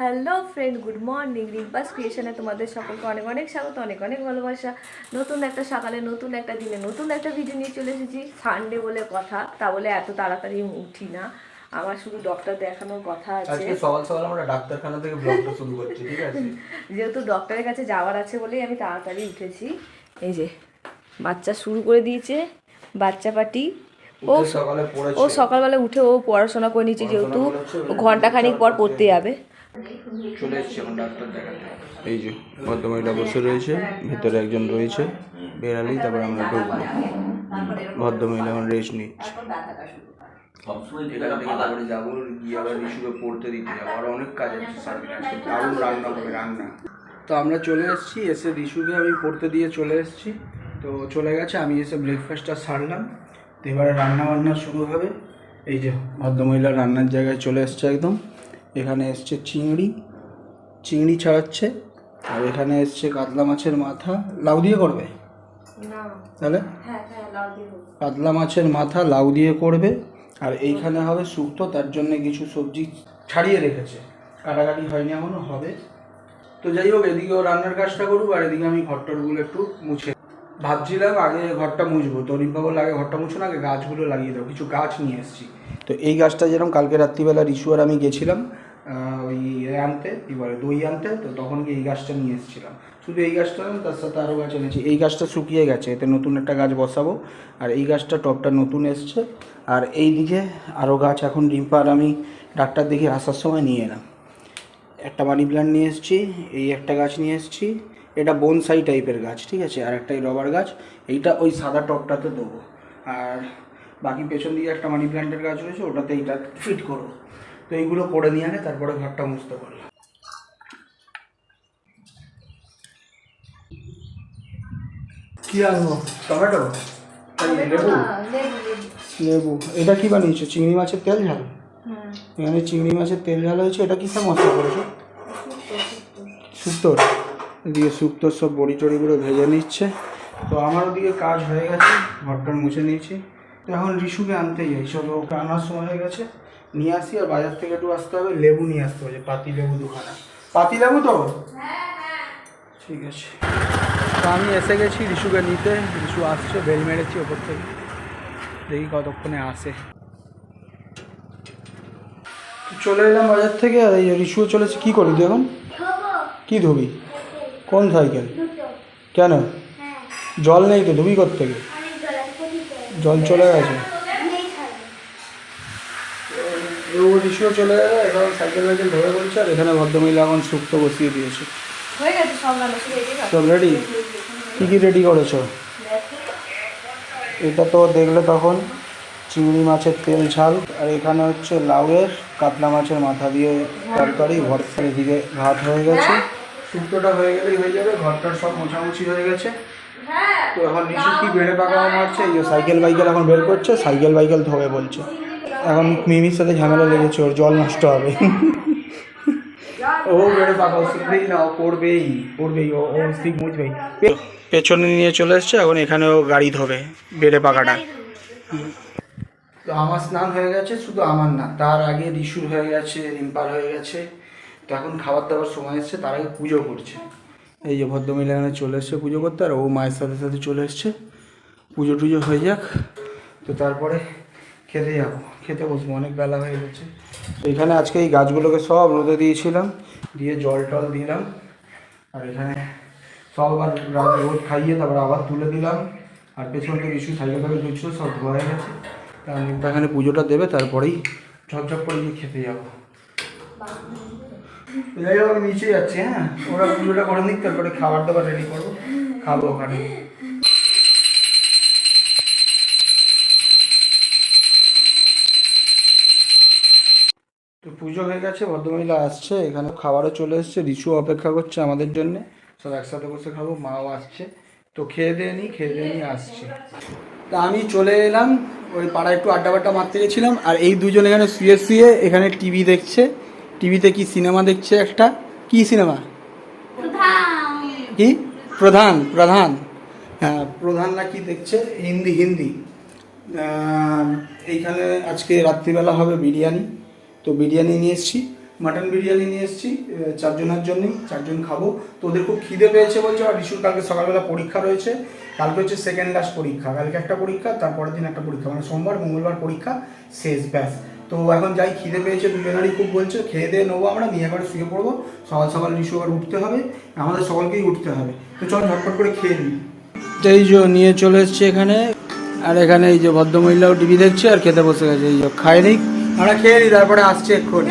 Hello friend good morning. রিম্পাস ক্রিয়েশনে তোমাদের সকলকে অনেক অনেক স্বাগত অনেক অনেক ভালোবাসা। নতুন একটা সকালে নতুন একটা দিনে নতুন একটা ভিডিও নিয়ে চলে এসেছি। সানডে বলে কথা তা বলে এত তাড়াতাড়ি উঠি না। আমার শুধু ডক্টর দেখানোর কথা আছে। আজকে সকাল সকাল আমরা ডাক্তারখানা থেকে ব্লগটা শুরু করছি ঠিক আছে? যেহেতু ডক্টরের কাছে যাওয়ার আছে বলেই আমি তাড়াতাড়ি উঠেছি। এই যে বাচ্চা শুরু করে দিয়েছে বাচ্চা পাটি। ও সকালে পড়েছে। ও সকালবেলা উঠে ও পড়াশোনা করে নিচ্ছে যেহেতু। ও ঘন্টাখানিক পর পড়তে যাবে। চলে এসেছি এখন ডাক্তার দেখাতে। এই যে ভদ্রমহিলা বসে রয়েছে ভেতরে একজন রয়েছে বেরালি তারপর আমরা ঢুকবো। ভদ্রমহিলা এখন রেস্ট নিচ্ছে। থেকে তারপরে যাব গিয়ে আবার রিসুকে পড়তে দিতে যাব। আর অনেক কাজ আছে দারুণ রান্না হবে রান্না। তো আমরা চলে এসেছি এসে রিসুকে আমি পড়তে দিয়ে চলে এসেছি। তো চলে গেছে আমি এসে ব্রেকফাস্টটা সারলাম। তো এবারে রান্না বান্না শুরু হবে। এই যে ভদ্রমহিলা রান্নার জায়গায় চলে এসছে একদম। এখানে এসছে চিংড়ি চিংড়ি ছাড়াচ্ছে আর এখানে এসছে কাতলা মাছের মাথা। লাউ দিয়ে করবে? তাহলে? হ্যাঁ হ্যাঁ। কাতলা মাছের মাথা লাউ দিয়ে করবে আর এইখানে হবে শুক্তো তার জন্য কিছু সবজি ছাড়িয়ে রেখেছে। কাটাকাটি হয়নি এখনও হবে। তো যাই হোক এদিকেও রান্নার কাজটা করুক আর এদিকে আমি ঘরটরগুলো একটু মুছে ভাবছিলাম আগে ঘরটা মুছবো। তো রিম্পা বলল আগে ঘরটা মুছো না আগে গাছগুলো লাগিয়ে দাও। কিছু গাছ নিয়ে এসেছি। তো এই গাছটা যেরকম কালকে রাত্রিবেলা রিসু আর আমি গেছিলাম ওই ইয়ে আনতে কী বলে দই আনতে, তো তখন গিয়ে এই গাছটা নিয়ে এসেছিলাম। শুধু এই গাছটা না তার সাথে আরও গাছ এনেছি। এই গাছটা শুকিয়ে গেছে, এতে নতুন একটা গাছ বসাবো। আর এই গাছটা টপটা নতুন এসছে। আর এই দিকে আরও গাছ, এখন রিম্পা আর আমি ডাক্তার দেখে আসার সময় নিয়ে এলাম। একটা মানি প্ল্যান্ট নিয়ে এসেছি, এই একটা গাছ নিয়ে এসেছি। এটা বনসাই টাইপের গাছ, ঠিক আছে? আর একটা এই রবার গাছ, এইটা ওই সাদা টপটাতে দেবো। আর বাকি পেছন দিকে একটা মানি প্ল্যান্টের গাছ রয়েছে, ওটাতে এইটা ফিট করব। তো এইগুলো করে নিয়ে আগে তারপরে ঘরটা মুছতে পারলাম। কি আনব টমেটো? লেবু? লেবু এটা কি বানিয়েছো? চিংড়ি মাছের তেল ঝাল? এখানে চিংড়ি মাছের তেল ঝাল হয়েছে। এটা কিসে মশলা করেছ? শুক্তোর এদিকে শুক্তোর সব বড়ি টড়িগুলো ভেজে নিচ্ছে। তো আমার ওদিকে কাজ হয়ে গেছে ঘরটা মুছে নিয়েছি। তো এখন রিসুকে আনতে যাই। সব ওকে আনার সময় হয়ে গেছে। নিয়ে আসি আর বাজার থেকে একটু আসতে হবে লেবু নিয়ে আসতে হবে পাতি লেবু দুখানা পাতি লেবু তো? ঠিক আছে। তো আমি এসে গেছি রিসুকে নিতে রিসু আসছে বেল মেরেছি ওপর থেকে। দেখি কতক্ষণে আসে। চলে এলাম বাজার থেকে আর এই রিসুও চলেছে কী করি তুই এখন? কী ধুবি? কোন সাইকেল? কেন? জল নেই তো ধুবি থেকে জল চলে গেছে। ও রিসুও চলে গেছে এখন সাইকেল ফাইকেল ধরে বলছে আর এখানে ভদ্রমহিলা এখন শুক্তো বসিয়ে দিয়েছে। হয়ে গেছে সব রেডি কী কী রেডি করেছ? এটা তো দেখলে তখন চিংড়ি মাছের তেল ঝাল আর এখানে হচ্ছে লাউয়ের কাতলা মাছের মাথা দিয়ে তরকারি ভর্তা এদিকে ভাত হয়ে গেছে। শুক্তোটা হয়ে গেলেই হয়ে যাবে ঘরটার সব মোছামুছি হয়ে গেছে। তো এখন নিচু কি বেড়ে পাকাও মারছে এই যে সাইকেল বাইকেল এখন বের করছে সাইকেল বাইকেল ধোবে বলছে। এখন মিমির সাথে ঝামেলা লেগেছে ওর জল নষ্ট হবে। ও বেড়ে পাকাও শিখবেই না করবেই করবেই ও ও শিখ বুঝবেই। পেছনে নিয়ে চলে এসছে এখন এখানেও গাড়ি ধোবে বেড়ে পাকাটা। তো আমার স্নান হয়ে গেছে শুধু আমার না তার আগে রিসুর হয়ে গেছে রিম্পার হয়ে গেছে। তো এখন খাবার দাবার সময় এসছে তার আগে পুজো করছে। এই যে ভদ্রমহিলা এখানে চলে এসছে পুজো করতে আর ও মায়ের সাথে সাথে চলে এসছে। পুজো টুজো হয়ে যাক তো তারপরে খেতে যাব, খেতে বসবো, অনেক বেলা হয়ে গেছে। এখানে আজকে এই গাছগুলোকে সব রোদে দিয়েছিলাম, দিয়ে জল টল দিলাম। আর এখানে সব আবার রাত রোদ খাইয়ে তারপর আবার তুলে দিলাম। আর পেছন থেকে কিছু সাইকেল ফাইকেল ধুচ্ছিল সব ধোয়া হয়ে গেছে। এখানে পুজোটা দেবে, তারপরেই ঝকঝক করে গিয়ে খেতে যাব। নিচে যাচ্ছি হ্যাঁ। ওরা পুজোটা করে নিক, তারপরে খাবার দাবার রেডি করব, খাব ওখানে। পুজো হয়ে গেছে, ভদ্রমহিলা আসছে, এখানে খাবারও চলে এসছে, রিচু অপেক্ষা করছে আমাদের জন্য। সব একসাথে বসে খাব, মাও আসছে। তো খেয়ে দিয়ে নিই খেয়ে দিয়ে নিয়ে আসছে। তা আমি চলে এলাম, ওই পাড়ায় একটু আড্ডা বাড্ডা মারতে গেছিলাম, আর এই দুজন এখানে শুয়ে শুয়ে এখানে টিভি দেখছে। টিভিতে কি সিনেমা দেখছে একটা? কি সিনেমা? কি? প্রধান প্রধান। হ্যাঁ প্রধান না কি দেখছে? হিন্দি হিন্দি। এইখানে আজকে রাত্রিবেলা হবে বিরিয়ানি। তো বিরিয়ানি নিয়ে এসেছি, মাটন বিরিয়ানি নিয়ে এসেছি চারজনের জন্যই চারজন খাব। তো ওদের খুব খিদে পেয়েছে বলছে, আর রিশুর কালকে সকালবেলা পরীক্ষা রয়েছে। কালকে হচ্ছে সেকেন্ড লাস্ট পরীক্ষা, কালকে একটা পরীক্ষা, তারপরের দিন একটা পরীক্ষা মানে সোমবার, মঙ্গলবার পরীক্ষা, শেষ, ব্যাস। তো এখন যাই, খিদে পেয়েছে, দুজনেরই খুব বলছে, খেয়ে দিয়ে নেব আমরা, নিয়ে একবার শুয়ে পড়ব। সকাল সকাল রিশু আবার উঠতে হবে, আমাদের সকলকেই উঠতে হবে। তো চল, ঝটপট করে খেয়ে নিই। এই যে নিয়ে চলে এসছে এখানে, আর এখানে এই যে ভদ্রমহিলাও টিভি দেখছে, আর খেতে বসে গেছে, এই যে খায়নি। আমরা খেয়ে নিই তারপরে আসছি এক্ষুনি।